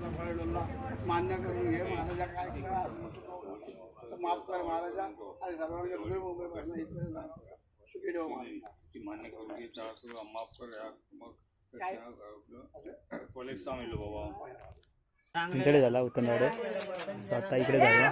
मान्य करून घे महाराजा काय माफ कर महाराजा आणि सर्वांच्या पुढे मुंबईपासून इथपर्यंत जा. सुखी ठेव महाराजा ती मान्य करून घेता माफ कर या मग? कॉलेज सांगितलं बाबा तुमच्याकडे झाला उत्तमवाडे आता इकडे झाला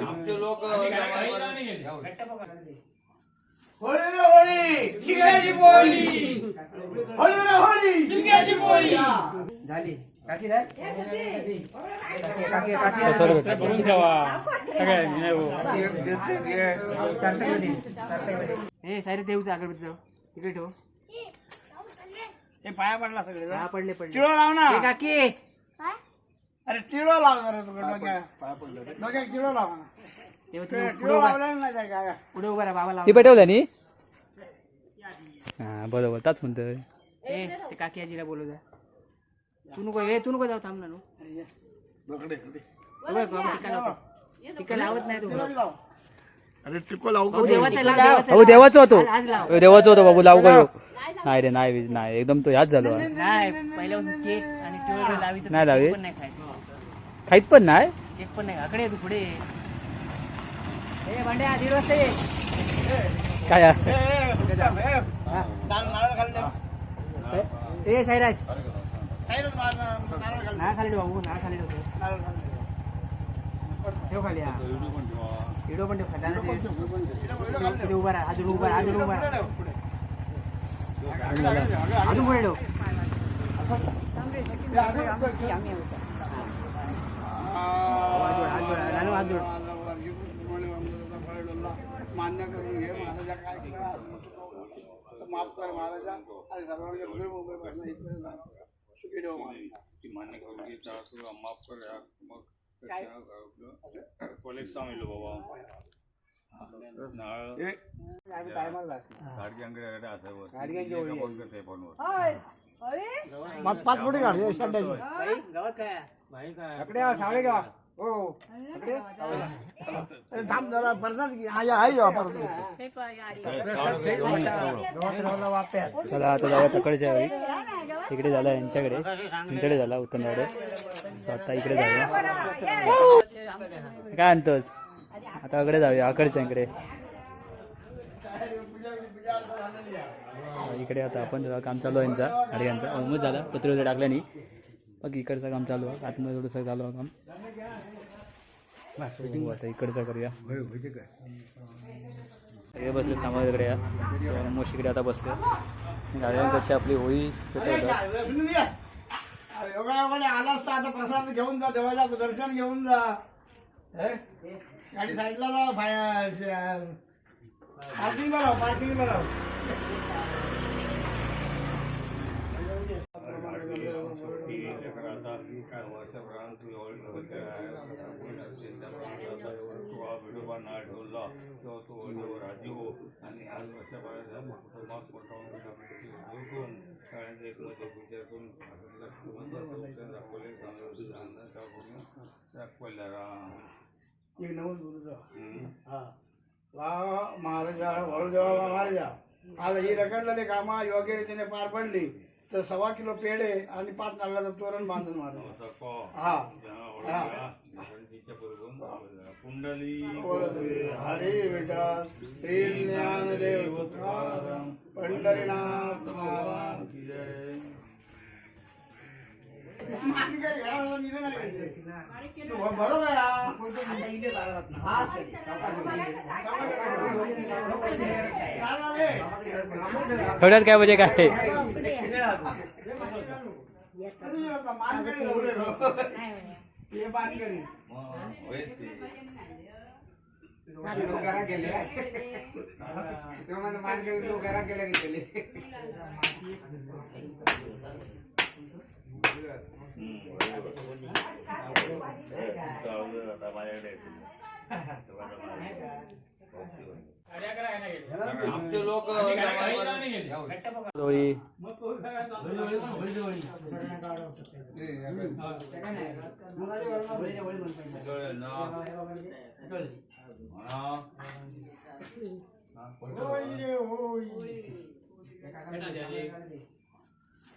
आमचे लोक होळी होळी होळी रे होळी! शिंगाची पोळी. झाली. काकी काकी ठेवा. नाही हो. ए सारे देऊच अगरबत्ती तिकडे ठेव. हे पाया पडला सगळे हा पडले पडले. टिळो लाव ना. ए, काकी. अरे टिळो लाव जरा डोक्यात. टिळो लाव ना. टिळो तिकडे पुढे उभा. लावला नाही त्या काय पुढे उभा बाबा लाव ती पेटवल्या नी? हा बरोबर ताच म्हणतोय. ए ते काकी आजीला बोलू द्या तू नको ए तू नको जाऊ थांब ना नु बकडे इकडे. बघ, बाबा टिका लावतो टिका लावत नाही तू. अरे टिको लावू भाऊ का देवाचा लाव देवाचा अहो लाव. देवाचा होतो आज- आज लाव अहो, देवाचा होतो बाबू लावू का? नाही रे नाही नाही एकदम तो ह्याच झालो नाही पहिल्यापासून केक आणि लावी तर नाही लावी? केक पण नाही खायचं खाईत पण नाही केक पण नाही आकडे तू पुढे ए भांड्या दीड वाजता ये काय ए, ए, ए. नारळ. ए साईराज. साईडच मार, नारळ नारळ खाली ना खाली ठेव भाऊ ना खाली ठेव. ठेव. नारळ खाली ठेव. ठेव खाली हा. व्हिडिओ पण ठेव. खाली खाली ठेव. तिथे उभा राहा अजून उभा राहा अजून उभा राहा. अजून पुढे ठेव. हे. मान्य करून घे महाराजा काय केलं आज मोठं पाऊल. तर माफ कर महाराजा. आणि सर्वांच्या पुढे मुंबईपासून इथपर्यंत. सुखी ठेव महाराजा. ती मान्य करून घेता माफ कर या मग काय? कॉलेज सांगितलं बाबा. नाळ असावं आहे. फोनवर. पाच मोठी काय? सावळे. हो. इकडे. अरे थांब जरा परसाद घे. हा, या, हा, या, परसाद. चला आता जाऊया तकडच्या वेळी. तिकडे झाला यांच्याकडे. तुमच्याकडे झाला उत्तमवाडे आता इकडे जाऊया काय आणतोस? आता इकडे जाऊया आकडच्या इकडे. इकडे आता आपण जरा काम चालू आहे यांचा. अरे यांचा ऑलमोस्ट झाला. पत्र वगैरे टाकलं नाही बघ इकडचं काम चालू आहे आतमध्ये थोडंसं चालू आहे काम आता इकडचं करूया हे बसले थांबा इकडे या ऑलमोस्ट इकडे आता बसले गाड्यांकडची आपली होई एवढ्या आला असता आता प्रसाद घेऊन जा देवाला दर्शन घेऊन जा गाडी साईडला लाव पार्किंग लाव पार्किंग लाव राजी हो. आणि आज करून एक विचार करून दाखवले दाखवल्या एक नवल बोलू हा वा महाराजा वळदेवा महाराजा आज ही रखडलेली कामा योग्य रीतीने पार पडली तर सव्वा किलो पेढे आणि पाच नारळाचं तोरण बांधून मारलं हा. हा. कुंडली हरी विठ्ठल श्री ज्ञानदेव तुकाराम, पंढरीनाथ महाराज की जय मी काही घराला दिलं नाही. तू बरोबर आहे हा. हा. चालणार आहे. थोड्यात काय म्हणजे काय तरी मानकरी लावले गं. हे मानकरी. होय ते. चालू आता माझ्याकडे आमचे लोक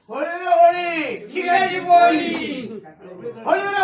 होळी होळी रे होळी शिंगाची पोळी होळी रे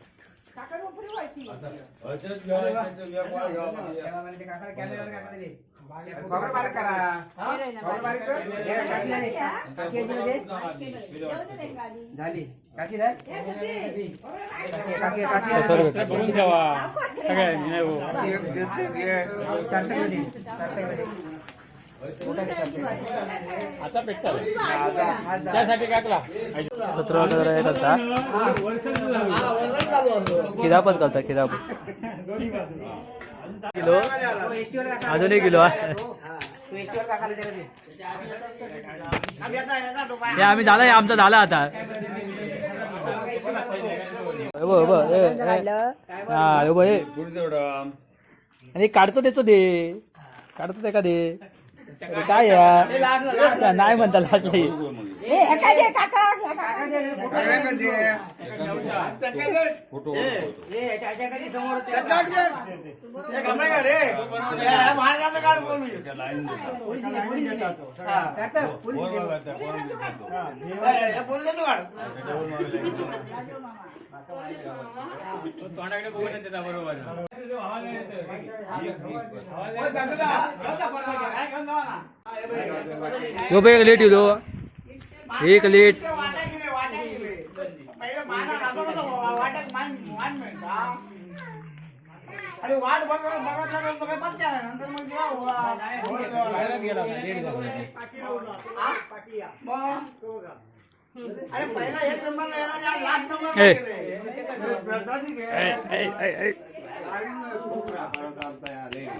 झाली. काकी सगळ्यांनी नाही हो. आता त्यासाठी सतरा होता खिदापत करता. खिदापत किलो? अजून एक किलो हे आम्ही झालं आमचं झालं आता. हे हे आणि काढतो त्याचं दे. काढतो ते का दे. काय या नाही म्हणता लाजली फोटो ए, त्याच्याकडे समोर ते- हे घाबरे का रे हे महाराजाचं काढ बोलू काका, पोलीस बोल बाबा, त्या कोणाला देतो? हे पोलिसाचं काढ हो बे एक लेट येतो एक लेट अरे वाट बघत बघत बघत बघत पत्त्या नाही. नंतर मग जेव्हा हुआ- होय देवाला. हा? मग? अरे पहिला एक नंबरला येणार या लास्ट नंबरला ए. गेले. ऐ, ऐ, ऐ, ऐ.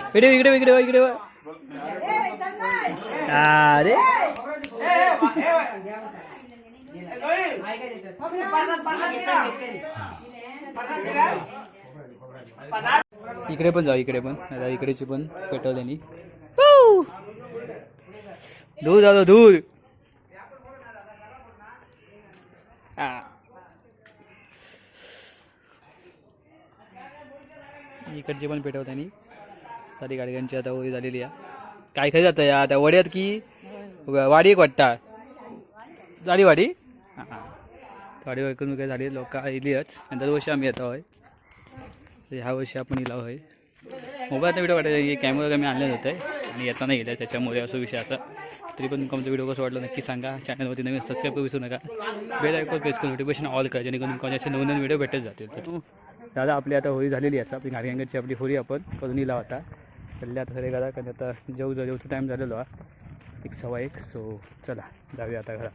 इकडे इकडे इकडे इकडे वा. अरे. इकडे पण जाऊ इकडे पण. आता इकडेची पण पेटवल्यानी दूध आलो दूध इकडची पण पेटवतानी सारी गाडग्यांची आता वडी झालेली आहे. काय खाय जातं या त्या वड्यात की वाडी एक वाटता? झाली वाडी? हां हां. वाडी ऐकून काय झाली लोक आलीच आणि दरवर्षी आम्ही येतो होय. ह्या वर्षी आपण इला होय. मोबाईलचा व्हिडिओ काढायचा कॅमेरा कमी आणले होते. आणि येताना गेल्या त्याच्यामुळे असं विषय आता. तरी पण तुमचा व्हिडिओ कसं वाटलं नक्की सांगा. चॅनलवरती नवीन सबस्क्राईब करू विसरू नका. बेल ऐकून प्रेस करून नोटिफिकेशन ऑल करा जेणेकरून कोणी असे नवीन नवीन व्हिडिओ भेटत जातील. तर तू दादा आपली आता होळी झालेली आहे. आपली गाडग्यांगरची आपली होळी आपण करून इला होता चालले आता सगळे घरा कारण आता जेवू जाऊ जेवचं टाईम झालेलो हा. एक सव्वा एक सो चला जाऊया आता घरा